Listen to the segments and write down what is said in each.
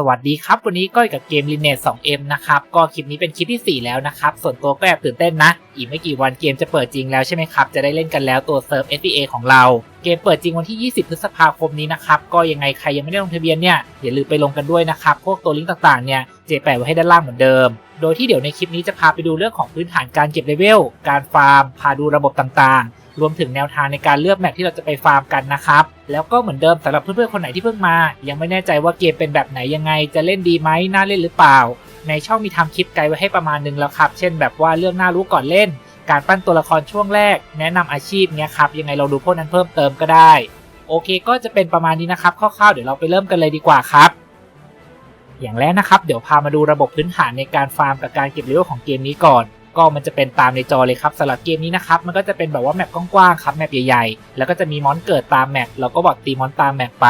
สวัสดีครับ วันนี้ก้อยกับเกม Lineage 2M นะครับ ก็คลิปนี้เป็นคลิปที่ 4 แล้วนะครับ ส่วนตัวก็แอบตื่นเต้นนะ อีกไม่กี่วันเกมจะเปิดจริงแล้วใช่ไหมครับ จะได้เล่นกันแล้วตัวเซิร์ฟ FBA ของเรา เกมเปิดจริงวันที่ 20 พฤษภาคมนี้นะครับ ก็ยังไงใครยังไม่ได้ลงทะเบียนเนี่ยอย่าลืมไปลงกันด้วยนะครับ พวกตัวลิงก์ต่างๆเนี่ยเจแปะไว้ให้ด้านล่างเหมือนเดิม โดยที่เดี๋ยวในคลิปนี้จะพาไปดูเรื่องของพื้นฐานการเก็บเลเวล การฟาร์ม พาดูระบบต่างๆ รวมถึงแนวทางในการเลือกแมปที่เราจะไปฟาร์มกันนะครับ แล้วก็เหมือนเดิมสำหรับเพื่อนๆคนไหนที่เพิ่งมา ยังไม่แน่ใจว่าเกมเป็นแบบไหนยังไง จะเล่นดีไหมน่าเล่นหรือเปล่า ในช่องมีทำคลิปไกด์ไว้ให้ประมาณนึงแล้วครับ เช่นแบบว่าเรื่องน่ารู้ก่อนเล่น การปั้นตัวละครช่วงแรก แนะนำอาชีพเนี้ยครับยังไงเราดูพวกนั้นเพิ่มเติมก็ได้ โอเค ก็จะเป็นประมาณนี้นะครับคร่าวๆเดี๋ยวเราไปเริ่มกันเลยดีกว่าครับอย่างแรกนะครับ เดี๋ยวพามาดูระบบพื้นฐานในการฟาร์มกับการเก็บเลเวลของเกมนี้ก่อน ก็มันจะเป็นตามในจอเลยครับสำหรับเกมนี้นะครับมันก็จะเป็นแบบว่าแมปกว้างๆครับแมปใหญ่ๆ แล้วก็จะมีมอนเกิดตามแมปเราก็บอดตีมอนตามแมปไป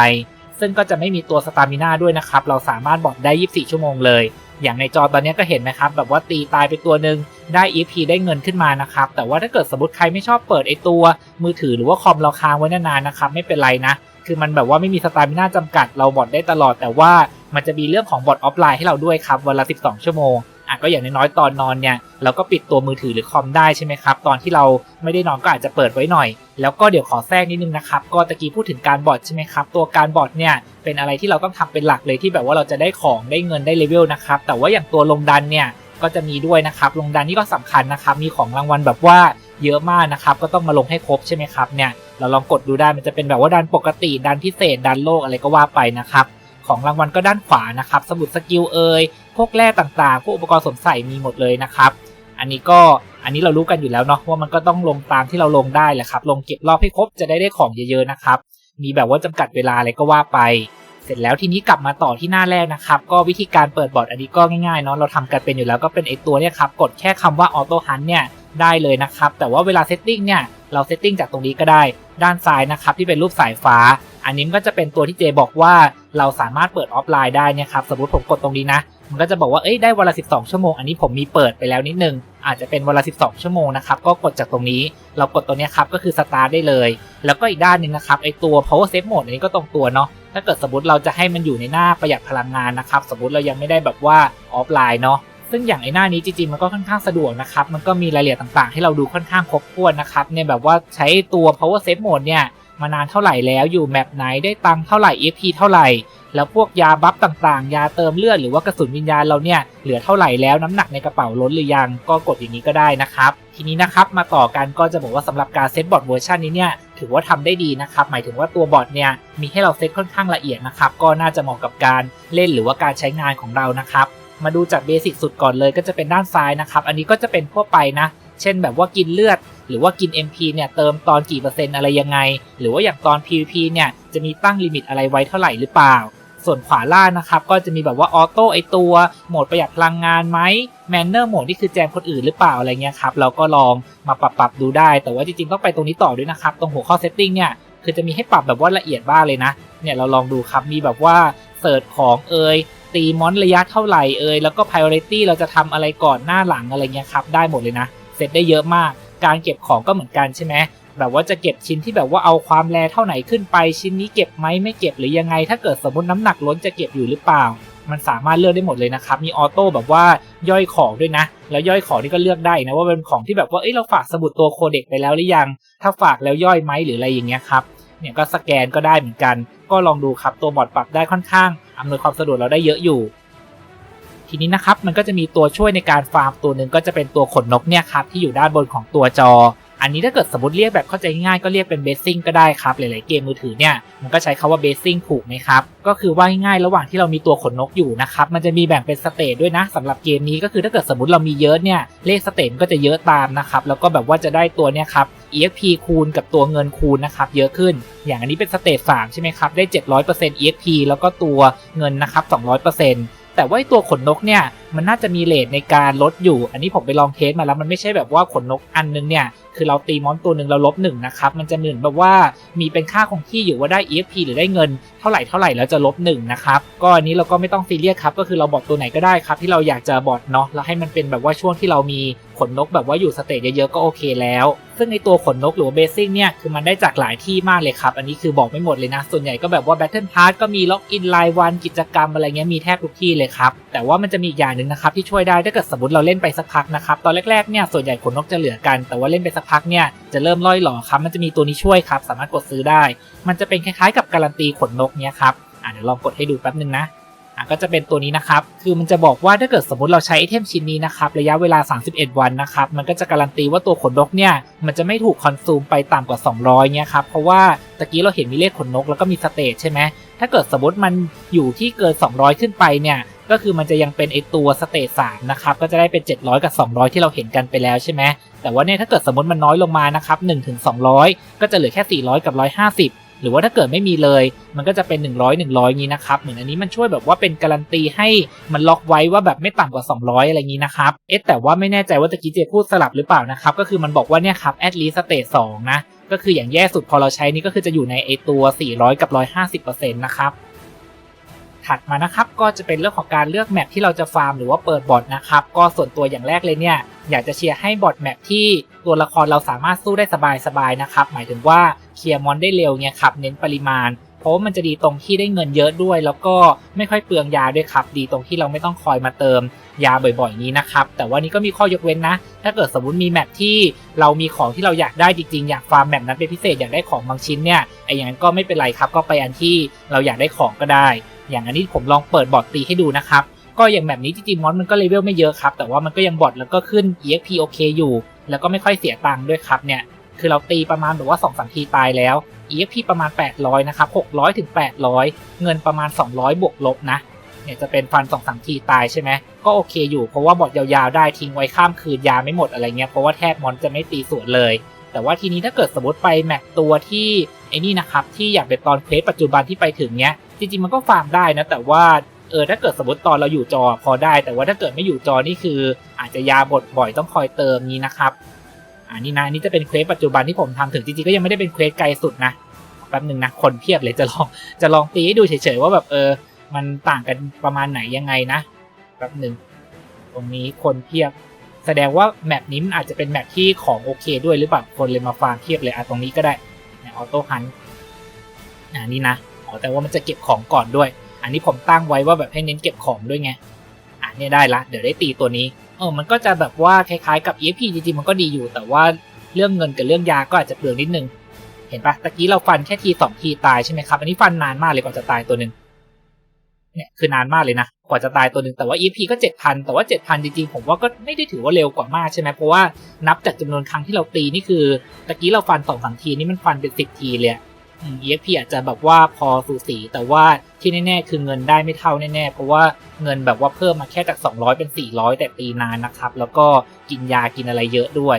ซึ่งก็จะไม่มีตัวสตามิน่าด้วยนะครับเราสามารถบอดได้ 24 ชั่วโมงเลย อย่างในจอตอนนี้ก็เห็นไหมครับแบบว่าตีตายไปตัวหนึ่งได้ EP ได้เงินขึ้นมานะครับแต่ว่าถ้าเกิดสมมติใครไม่ชอบเปิดไอตัว มือถือหรือว่าคอมเราค้างไว้นานๆนะครับไม่เป็นไรนะคือมันแบบว่าไม่มีสตามิน่าจำกัดเราบอดได้ตลอด แต่ว่ามันจะมีเรื่องของบอดออฟไลน์ให้เราด้วยครับวันละ 12 ชั่วโมง อะก็อย่างน้อยๆตอนนอนเนี่ยเราก็ปิดตัวมือถือหรือคอมได้ใช่ไหมครับ ตอนที่เราไม่ได้นอนก็อาจจะเปิดไว้หน่อย แล้วก็เดี๋ยวขอแทรกนิดนึงนะครับ ก็ตะกี้พูดถึงการบอดใช่ไหมครับ ตัวการบอดเนี่ยเป็นอะไรที่เราต้องทำเป็นหลักเลยที่แบบว่าเราจะได้ของได้เงินได้เลเวลนะครับ แต่ว่าอย่างตัวลงดันเนี่ยก็จะมีด้วยนะครับลงดันนี่ก็สำคัญนะครับ มีของรางวัลแบบว่าเยอะมากนะครับ ก็ต้องมาลงให้ครบใช่ไหมครับเนี่ยเราลองกดดูได้มันจะเป็นแบบว่าดันปกติดันพิเศษดันโลกอะไรก็ว่าไปนะครับ ของรางวัลก็ด้านขวานะครับ สมุดสกิลเอยพวกแร่ต่างๆ พวกอุปกรณ์สวมใส่มีหมดเลยนะครับ อันนี้ก็อันนี้เรารู้กันอยู่แล้วเนาะว่ามันก็ต้องลงตามที่เราลงได้แหละครับ ลงเก็บรอบให้ครบจะได้ได้ของเยอะๆนะครับ มีแบบว่าจำกัดเวลาอะไรก็ว่าไป เสร็จแล้วทีนี้กลับมาต่อที่หน้าแรกนะครับ ก็วิธีการเปิดบอร์ดอันนี้ก็ง่ายๆเนาะเราทำกันเป็นอยู่แล้วก็เป็นไอตัวเนี่ยครับกดแค่คำว่าออโต้ฮันเนี่ยได้เลยนะครับ แต่ว่าเวลาเซตติ้งเนี่ยเราเซตติ้งจากตรงนี้ก็ได้ ด้านซ้ายนะครับที่เป็นรูปสายฟ้า อันนี้ก็จะเป็นตัวที่เจบอกว่าเราสามารถเปิดออฟไลน์ได้นี่ยครับสมมติผมกดตรงนี้นะ มันก็จะบอกว่าเอ้ยได้วันละ 12 ชั่วโมง อันนี้ผมมีเปิดไปแล้วนิดนึง อาจจะเป็นวันละ 12 ชั่วโมงนะครับก็กดจากตรงนี้ เรากดตัวนี้ครับก็คือสตาร์ทได้เลย แล้วก็อีกด้านหนึ่งนะครับไอตัว power save mode อันนี้ก็ตรงตัวเนาะถ้าเกิดสมมติเราจะให้มันอยู่ในหน้าประหยัดพลังงานนะครับสมมติเรายังไม่ได้แบบว่าออฟไลน์เนาะซึ่งอย่างไอ้หน้านี้จริงๆมันก็ค่อนข้างสะดวกนะครับ มันก็มีรายละเอียดต่างๆ ให้เราดูค่อนข้างครบถ้วนนะครับเนี่ยแบบว่าใช้ตัว power save mode เนี่ย มานานเท่าไหร่แล้วอยู่แมปไหนได้ตังค์เท่าไหร่ EP เท่าไหร่ แล้วพวกยาบัฟต่างๆ ยาเติมเลือดหรือว่ากระสุนวิญญาณเราเนี่ยเหลือเท่าไหร่แล้วน้ำหนักในกระเป๋าล้นหรือยังก็กดอย่างนี้ก็ได้นะครับ ทีนี้นะครับมาต่อกันก็จะบอกว่าสำหรับการเซตบอร์ดเวอร์ชันนี้เนี่ยถือว่าทำได้ดีนะครับ หมายถึงว่าตัวบอร์ดเนี่ยมีให้เราเซตค่อนข้างละเอียดนะครับก็น่าจะเหมาะกับการเล่นหรือว่าการใช้งานของเรานะครับมาดูจากเบสิกสุดก่อนเลยก็จะเป็นด้านซ้ายนะครับ อันนี้ก็จะเป็นทั่วไปนะ เช่นแบบว่ากินเลือด หรือว่ากิน MP เนี่ยเติมตอนกี่เปอร์เซ็นต์อะไรยังไง หรือว่าอย่างตอน PVP เนี่ยจะมีตั้งลิมิตอะไรไว้เท่าไหร่หรือเปล่า ส่วนขวาล่างนะครับก็จะมีแบบว่าออโต้ไอตัวโหมดประหยัดพลังงานไหมแมนเนอร์โหมดนี่คือแจมคนอื่นหรือเปล่าอะไรเงี้ยครับเราก็ลองมาปรับปรับดูได้ แต่ว่าจริงๆต้องไปตรงนี้ต่อด้วยนะครับตรงหัวข้อเซตติ้งเนี่ยคือจะมีให้ปรับแบบว่าละเอียดบ้างเลยนะเนี่ยเราลองดูครับมีแบบว่าเสิร์ชของเอยตีมอนระยะเท่าไหร่เอยแล้วก็ priority เราจะทำอะไรก่อนหน้าหลังอะไรเงี้ยครับได้หมดเลยนะ เซตได้เยอะมาก การเก็บของก็เหมือนกันใช่ไหมแบบว่าจะเก็บชิ้นที่แบบว่าเอาความแรเท่าไหนขึ้นไป ชิ้นนี้เก็บไหมไม่เก็บหรือยังไง ถ้าเกิดสมมติน้ำหนักล้นจะเก็บอยู่หรือเปล่า มันสามารถเลือกได้หมดเลยนะครับ มีออโต้แบบว่าย่อยของด้วยนะ แล้วย่อยของนี่ก็เลือกได้นะว่าเป็นของที่แบบว่าเอ้ยเราฝากสมุดตัวโคเด็กไปแล้วหรือยัง ถ้าฝากแล้วย่อยไหมหรืออะไรอย่างเงี้ยครับเนี่ยก็สแกนก็ได้เหมือนกัน ก็ลองดูครับตัวบอร์ดปรับได้ค่อนข้างอำนวยความสะดวกเราได้เยอะอยู่ ทีนี้นะครับมันก็จะมีตัวช่วยในการฟาร์มตัวหนึ่งก็จะเป็นตัวขนนกเนี่ยครับที่อยู่ด้านบนของตัวจอ อันนี้ถ้าเกิดสมมติเรียกแบบเข้าใจง่ายก็เรียกเป็นเบสซิ่งก็ได้ครับ หลายๆเกมมือถือเนี่ยมันก็ใช้คาว่าเบสซิ่งถูกไหมครับ ก็คือว่าง่ายๆระหว่างที่เรามีตัวขนนกอยู่นะครับมันจะมีแบ่งเป็นสเตจด้วยนะสำหรับเกมนี้ก็คือถ้าเกิดสมมติเรามีเยอะเนี่ยเลขสเตจก็จะเยอะตามนะครับแล้วก็แบบว่าจะได้ตัวเนี่ยครับ EXP คูณกับตัวเงินคูณนะครับเยอะขึ้น อย่างอันนี้เป็นสเตจ3ใช่ไหมครับได้ 700% EXP แล้วก็ตัวเงินนะครับ200% แต่ว่าตัวขนนกเนี่ยมันน่าจะมีเลทในการลดอยู่ อันนี้ผมไปลองเทสมาแล้วมันไม่ใช่แบบว่าขนนกอันนึงเนี่ย คือเราตีมอนตัวหนึ่งเราลบหนึ่งนะครับ มันจะเหมือนแบบว่ามีเป็นค่าคงที่อยู่ว่าได้ EXP หรือได้เงิน เท่าไหร่เท่าไหร่แล้วจะลบหนึ่งนะครับ ก็อันนี้เราก็ไม่ต้องซีเรียสครับ ก็คือเราบอกตัวไหนก็ได้ครับ ที่เราอยากจะบอดเนาะ แล้วให้มันเป็นแบบว่าช่วงที่เรามีขนนกแบบว่าอยู่สเตจเยอะๆก็โอเคแล้ว ซึ่งในตัวขนนกหรือว่าเบสซิ่งเนี่ยคือมันได้จากหลายที่มากเลยครับ อันนี้คือบอกไม่หมดเลยนะ ส่วนใหญ่ก็แบบว่า Battle Pass ก็มีล็อกอินรายวันกิจกรรมอะไรเงี้ยมีแทบทุกที่เลยครับ แต่ว่ามันจะมีอีกอย่างหนึ่งนะครับที่ช่วยได้ถ้าเกิดสมมติเราเล่นไปสักพักนะครับตอนแรกๆเนี่ยส่วนใหญ่ขนนกจะเหลือกัน แต่ว่าเล่นไปสักพักเนี่ยจะเริ่มล่อยหล่อครับมันจะมีตัวนี้ช่วยครับสามารถกดซื้อได้ มันจะเป็นคล้ายๆ กับการันตีขนนกเนี่ยครับอะเดี๋ยวลองกดให้ดูแป๊บนึงนะอะก็จะเป็นตัวนี้นะครับ คือมันจะบอกว่าถ้าเกิดสมมติเราใช้ไอเทมชิ้นนี้นะครับระยะเวลา 31 วันนะครับ มันก็จะการันตีว่าตัวขนนกเนี่ย มันจะไม่ถูกคอนซูมไปต่ำกว่า 200เนี่ยครับ เพราะว่าตะกี้เราเห็นมีเลขขนนกแล้วก็มีสเตจใช่ไหม ถ้าเกิดสมมติมันอยู่ที่เกิน 200 ขึ้นไปเนี่ย ก็คือมันจะยังเป็นไอตัวสเตจ3นะครับก็จะได้เป็น 700 กับ 200 ที่เราเห็นกันไปแล้วใช่ไหมแต่ว่าเนี่ยถ้าเกิดสมมติมันน้อยลงมานะครับ1ถึง200 ก็จะเหลือแค่ 400 กับ 150หรือว่าถ้าเกิดไม่มีเลย มันก็จะเป็น 100 100นี้นะครับ เหมือนอันนี้มันช่วยแบบว่าเป็นการันตีให้มันล็อกไว้ว่าแบบไม่ต่ำกว่า 200 อะไรงี้นะครับ เอ๊ะแต่ว่าไม่แน่ใจว่าตะกี้เจพูดสลับหรือเปล่านะครับ ก็คือมันบอกว่าเนี่ยครับ at least stage 2นะ ก็คืออย่างแย่สุดพอเราใช้นี่ก็คือจะอยู่ในไอตัว 400 กับ 150%นะครับ ถัดมานะครับก็จะเป็นเรื่องของการเลือกแมปที่เราจะฟาร์มหรือว่าเปิดบอทนะครับก็ส่วนตัวอย่างแรกเลยเนี่ยอยากจะเชียร์ให้บอทแมปที่ตัวละครเราสามารถสู้ได้สบายๆนะครับหมายถึงว่าเคลียร์มอนได้เร็วเนี่ยครับเน้นปริมาณ เพราะว่ามันจะดีตรงที่ได้เงินเยอะด้วย แล้วก็ไม่ค่อยเปลืองยาด้วยครับ ดีตรงที่เราไม่ต้องคอยมาเติมยาบ่อยๆนี้นะครับ แต่ว่านี้ก็มีข้อยกเว้นนะ ถ้าเกิดสมมติมีแมปที่เรามีของที่เราอยากได้จริงๆ อยากฟาร์มแมปนั้นเป็นพิเศษอยากได้ของบางชิ้นเนี่ยไอ้อย่างนั้นก็ไม่เป็นไรครับ ก็ไปอันที่เราอยากได้ของก็ได้ อย่างอันนี้ผมลองเปิดบอทตีให้ดูนะครับ ก็อย่างแบบนี้จริงๆมอนมันก็เลเวลไม่เยอะครับ แต่ว่ามันก็ยังบอทแล้วก็ขึ้น EXP โอเคอยู่ แล้วก็ไม่ค่อยเสียตังค์ด้วยครับเนี่ย คือเราตีประมาณแบบว่า2อสทีตายแล้ว EXP ประมาณ 800 นะครับ 600 ถึง 800 เงินประมาณ 200 บวกลบนะ เนี่ยจะเป็นฟัน2อสทีตายใช่ไหม ก็โอเคอยู่ เพราะว่าบอทยาวๆ ได้ทิ้งไว้ข้ามคืนยาไม่หมดอะไรเงี้ย เพราะว่าแทบมอนจะไม่ตีสวนเลย แต่ว่าทีนี้ถ้าเกิดสมมติไปแมปตัวที่ไอ้นี่นะครับ ที่อยากเป็นตอนเควสปัจจุบันที่ไปถึงเนี้ย จริงๆมันก็ฟาร์มได้นะ แต่ว่าเออถ้าเกิดสมมติตอนเราอยู่จอพอได้ แต่ว่าถ้าเกิดไม่อยู่จอนี่คือ อาจจะยาบดบ่อยต้องคอยเติมนี้นะครับ อันนี้นะอันนี่จะเป็นเควสปัจจุบันที่ผมทำถึงจริงๆก็ยังไม่ได้เป็นเควสไกลสุดนะแป๊บหนึ่งนะคนเพียบเลยจะลองจะลองตีให้ดูเฉยๆว่าแบบเออ มันต่างกันประมาณไหนยังไงนะแป๊บหนึ่งตรงนี้คนเพียบ แสดงว่าแมปนี้มันอาจจะเป็นแมปที่ของโอเคด้วยหรือเปล่าคนเลยมาฟาร์มเทียบเลยอะตรงนี้ก็ได้ออโต้ฮันอ่านี่นะอ๋อแต่ว่ามันจะเก็บของก่อนด้วย อันนี้ผมตั้งไว้ว่าแบบให้เน้นเก็บของด้วยไงอะเนี่ยได้ละเดี๋ยวได้ตีตัวนี้ เออมันก็จะแบบว่าคล้ายๆกับ EXP จริงๆมันก็ดีอยู่ แต่ว่าเรื่องเงินกับเรื่องยาก็อาจจะเปลืองนิดนึง เห็นปะตะกี้เราฟันแค่ทีสองทีตายใช่ไหมครับอันนี้ฟันนานมากเลยกว่าจะตายตัวหนึ่งเนี่ยคือนานมากเลยนะกว่าจะตายตัวหนึ่งแต่ว่า EP ก็เจ็ดพันแต่ว่าเจ็ดพันจริงๆผมว่าก็ไม่ได้ถือว่าเร็วกว่ามากใช่ไหมเพราะว่านับจากจำนวนครั้งที่เราตีนี่คือตะกี้เราฟันสองสามทีนี่มันฟันเป็นสิบทีเลย EXP อาจจะแบบว่าพอสูสี แต่ว่าที่แน่ๆ คือเงินได้ไม่เท่าแน่ๆ เพราะว่าเงินแบบว่าเพิ่มมาแค่จาก 200 เป็น 400 แต่ตีนานนะครับ แล้วก็กินยากินอะไรเยอะด้วย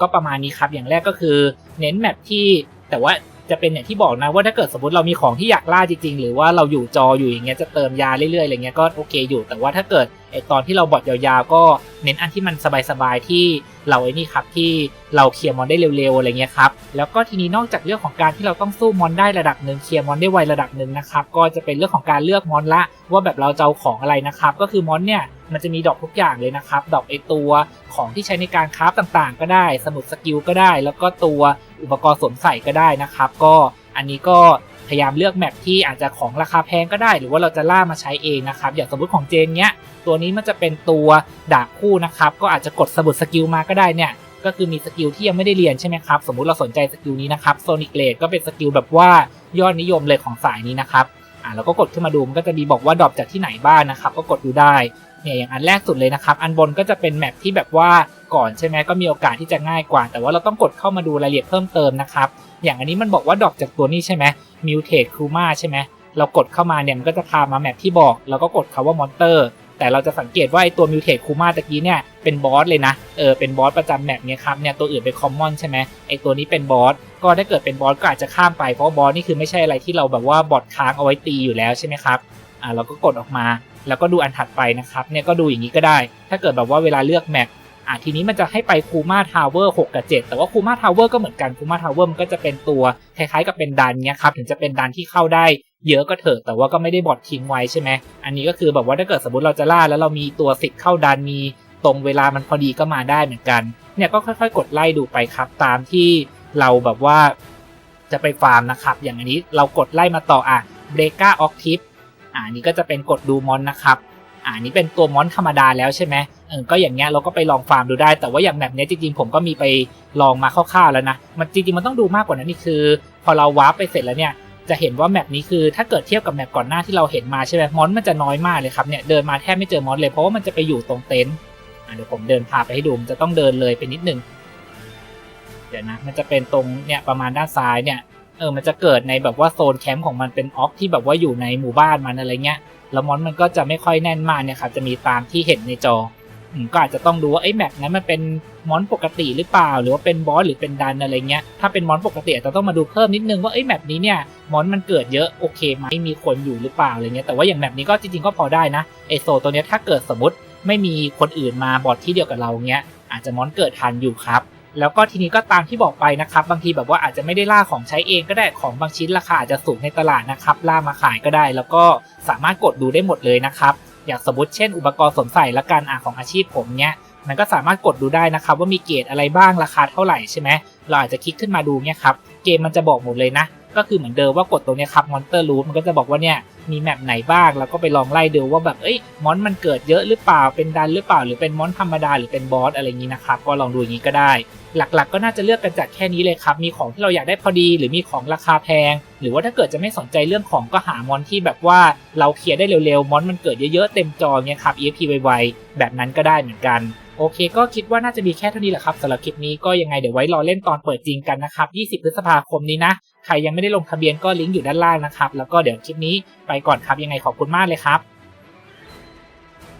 ก็ประมาณนี้ครับอย่างแรกก็คือเน้นแมปที่แต่ว่าจะเป็นอย่างที่บอกนะว่าถ้าเกิดสมมติเรามีของที่อยากล่าจริงๆ หรือว่าเราอยู่จออยู่อย่างเงี้ยจะเติมยาเรื่อยๆอะไรเงี้ยก็โอเคอยู่ แต่ว่าถ้าเกิดไอตอนที่เราบอดยาวๆ ก็เน้นอันที่มันสบายๆที่ เราไอ้นี่ครับที่เราเคลียร์มอนได้เร็วๆอะไรเงี้ยครับแล้วก็ทีนี้นอกจากเรื่องของการที่เราต้องสู้มอนได้ระดับหนึ่งเคลียร์มอนได้ไวระดับหนึ่งนะครับก็จะเป็นเรื่องของการเลือกมอนละ ว่าแบบเราจะเอาของอะไรนะครับก็คือมอนเนี่ยมันจะมีดอกทุกอย่างเลยนะครับดอกไอตัวของที่ใช้ในการคราฟต่างๆ ก็ได้ สมุดสกิลก็ได้ แล้วก็ตัวอุปกรณ์สวมใส่ก็ได้นะครับ ก็อันนี้ก็พยายามเลือกแมปที่อาจจะของราคาแพงก็ได้ หรือว่าเราจะล่ามาใช้เองนะครับ อย่างสมมติของเจนเนี้ย ตัวนี้มันจะเป็นตัวดาบคู่นะครับ ก็อาจจะกดสมุดสกิลมาก็ได้เนี่ยก็คือมีสกิลที่ยังไม่ได้เรียนใช่ไหมครับ สมมุติเราสนใจสกิลนี้นะครับโซนิกเลดก็เป็นสกิลแบบว่ายอดนิยมเลยของสายนี้นะครับอ่าแล้วก็กดขึ้นมาดูมันก็จะมีบอกว่าดรอปจากที่ไหนบ้างนะครับ ก็กดดูได้เนี่ยอย่างอันแรกสุดเลยนะครับ อันบนก็จะเป็นแมปที่แบบว่าก่อนใช่ไหมก็มีโอกาสที่จะง่ายกว่า แต่ว่าเราต้องกดเข้ามาดูรายละเอียดเพิ่มเติมนะครับ อย่างอันนี้มันบอกว่าดรอปจากตัวนี้ใช่ไหมมิวเทสครูมาใช่ไหมเรากดเข้ามาเนี่ยมันก็จะพามาแมปที่บอก แล้วก็กดคาว่ามอนเตอร์ แต่เราจะสังเกตว่าไอตัวมิวเทสคูมาตะกี้เนี่ยเป็นบอสเลยนะ เออ เป็นบอสประจำแมปเนี่ยครับ เนี่ยตัวอื่นเป็นคอมมอนใช่ไหมไอตัวนี้เป็นบอส ก็ถ้าเกิดเป็นบอสก็อาจจะข้ามไป เพราะบอสนี่คือไม่ใช่อะไรที่เราแบบว่าบอทค้างเอาไว้ตีอยู่แล้วใช่ไหมครับ อ่าเราก็กดออกมา แล้วก็ดูอันถัดไปนะครับ เนี่ยก็ดูอย่างนี้ก็ได้ ถ้าเกิดแบบว่าเวลาเลือกแมปอ่าทีนี้มันจะให้ไปคูมาทาวเวอร์6กับ 7 แต่ว่าคูมาทาวเวอร์ก็เหมือนกันคูมาทาวเวอร์มันก็จะเป็นตัวคล้ายๆกับเป็นดันเนี้ยครับ ถึงจะเป็นดันที่เข้าได้ เยอะก็เถอะแต่ว่าก็ไม่ได้บอดทิ้งไว้ใช่ไหมอันนี้ก็คือแบบว่าถ้าเกิดสมมติเราจะล่าแล้วเรามีตัวสิทธิ์เข้าดันมีตรงเวลามันพอดีก็มาได้เหมือนกัน เนี่ยก็ค่อยๆ กดไล่ดูไปครับตามที่เราแบบว่าจะไปฟาร์มนะครับ อย่างอันนี้เรากดไล่มาต่ออะเบรกาออกทิปอ่านี้ก็จะเป็นกดดูมอนนะครับอ่านี้เป็นตัวมอนธรรมดาแล้วใช่ไหมเออก็อย่างเงี้ยเราก็ไปลองฟาร์มดูได้ แต่ว่าอย่างแบบเนี้ยจริงๆผมก็มีไปลองมาคร่าวๆแล้วนะ มันจริงๆมันต้องดูมากกว่านั้นนี่คือ พอเราวาร์ปไปเสร็จแล้วเนี่ย จะเห็นว่าแมปนี้คือถ้าเกิดเทียบกับแมปก่อนหน้าที่เราเห็นมาใช่ไหมมอนมันจะน้อยมากเลยครับเนี่ยเดินมาแทบไม่เจอมอนเลยเพราะว่ามันจะไปอยู่ตรงเต็นท์อะเดี๋ยวผมเดินพาไปให้ดูมันจะต้องเดินเลยไปนิดนึงเดี๋ยวนะมันจะเป็นตรงเนี่ยประมาณด้านซ้ายเนี่ยเออมันจะเกิดในแบบว่าโซนแคมป์ของมันเป็นออฟที่แบบว่าอยู่ในหมู่บ้านมันอะไรเงี้ยแล้วมอนมันก็จะไม่ค่อยแน่นมากเนี่ยครับจะมีตามที่เห็นในจอ ก็อาจจะต้องดูว่าไอ้แมปนั้นมันเป็นมอนปกติหรือเปล่า หรือว่าเป็นบอสหรือเป็นดันอะไรเงี้ยถ้าเป็นมอนปกติอาจจะต้องมาดูเพิ่มนิดนึงว่าไอ้แมปนี้เนี่ยมอนมันเกิดเยอะโอเคไหมมีคนอยู่หรือเปล่าอะไรเงี้ยแต่ว่าอย่างแมปนี้ก็จริงๆก็พอได้นะไอโซตัวเนี้ยถ้าเกิดสมมติไม่มีคนอื่นมาบอดที่เดียวกับเราเงี้ยอาจจะมอนเกิดทันอยู่ครับแล้วก็ทีนี้ก็ตามที่บอกไปนะครับ บางทีแบบว่าอาจจะไม่ได้ล่าของใช้เองก็ได้ของบางชิ้นราคาอาจจะสูงในตลาดนะครับ ล่ามาขายก็ได้ แล้วก็สามารถกดดูได้หมดเลยนะครับ อย่างสมมติเช่นอุปกรณ์สวมใส่และการอ่านของอาชีพผมเนี้ยมันก็สามารถกดดูได้นะครับว่ามีเกรดอะไรบ้างราคาเท่าไหร่ใช่ไหมเราอาจจะคลิกขึ้นมาดูเนี่ยครับเกมมันจะบอกหมดเลยนะ ก็คือเหมือนเดิมว่ากดตรงเนี้ยครับมอนเตอร์รูมันก็จะบอกว่าเนี่ย มีแมปไหนบ้าง แล้วก็ไปลองไล่ดูว่าแบบเอ้ยมอนมันเกิดเยอะหรือเปล่าเป็นดันหรือเปล่า หรือเป็นมอนธรรมดาหรือเป็นบอสอะไรอย่างนี้นะครับก็ลองดูอย่างนี้ก็ได้ หลักๆ ก็น่าจะเลือกกันจากแค่นี้เลยครับ มีของที่เราอยากได้พอดี หรือมีของราคาแพง หรือว่าถ้าเกิดจะไม่สนใจเรื่องของก็หามอนที่แบบว่าเราเคลียร์ได้เร็วๆมอนมันเกิดเยอะๆเต็มจอเนี่ยครับ EFP ไวๆแบบนั้นก็ได้เหมือนกันโอเคก็คิดว่าน่าจะมีแค่เท่านี้แหละครับสำหรับคลิปนี้ก็ยังไงเดี๋ยวไว้รอเล่นตอนเปิดจริงกันนะครับ 20 พฤษภาคมนี้นะ ใครยังไม่ได้ลงทะเบียนก็ลิงก์อยู่ด้านล่างนะครับ แล้วก็เดี๋ยวคลิปนี้ไปก่อนครับยังไงขอบคุณมากเลยครับ